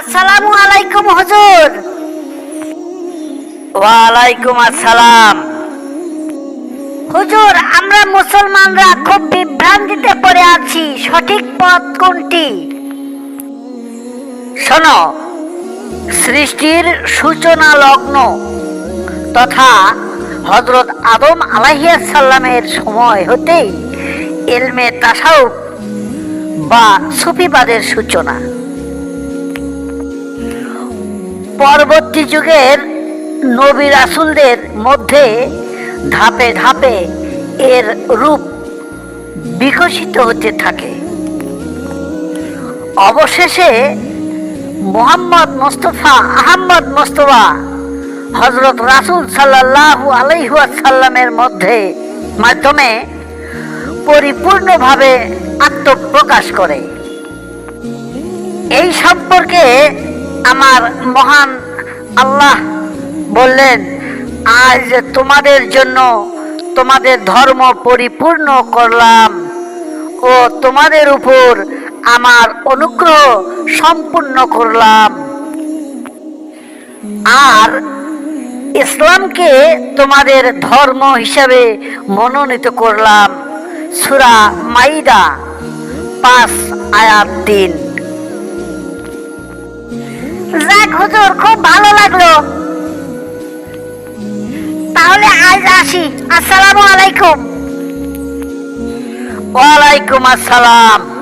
আসসালামু আলাইকুম হুজুর। ওয়ালাইকুম আসসালাম। হুজুর আমরা মুসলমানরা খুব বিভ্রান্তিতে পড়ে আছি। সঠিক পথ কোনটি? শোনো সৃষ্টির সূচনা লগ্ন তথা হজরত আদম আলাহিয়াসাল্লামের সময় হতেই এলমে তাসাউফ বা সুফিবাদের সূচনা। পরবর্তী যুগের নবী রাসুলদের মধ্যে ধাপে ধাপে এর রূপ বিকশিত হতে থাকে। অবশেষে মোহাম্মদ মোস্তফা, আহম্মদ মোস্তফা হজরত রাসুল সাল্লাল্লাহু আলাইহাসাল্লামের মধ্যে মাধ্যমে পরিপূর্ণভাবে আত্মপ্রকাশ করে। এই সম্পর্কে আমার মহান আল্লাহ বললেন, আজ তোমাদের জন্য তোমাদের ধর্ম পরিপূর্ণ করলাম ও তোমাদের উপর আমার অনুগ্রহ সম্পূর্ণ করলাম। আর ইসলামকে তোমাদের ধর্ম হিসাবে মনোনীত করলাম। সুরা মাইদা, পাঁচ আয়াত তিন। যাক হুজুর খুব ভালো লাগল। তাহলে আজ আসি। আসসালামু আলাইকুম। ওয়ালাইকুম আসসালাম।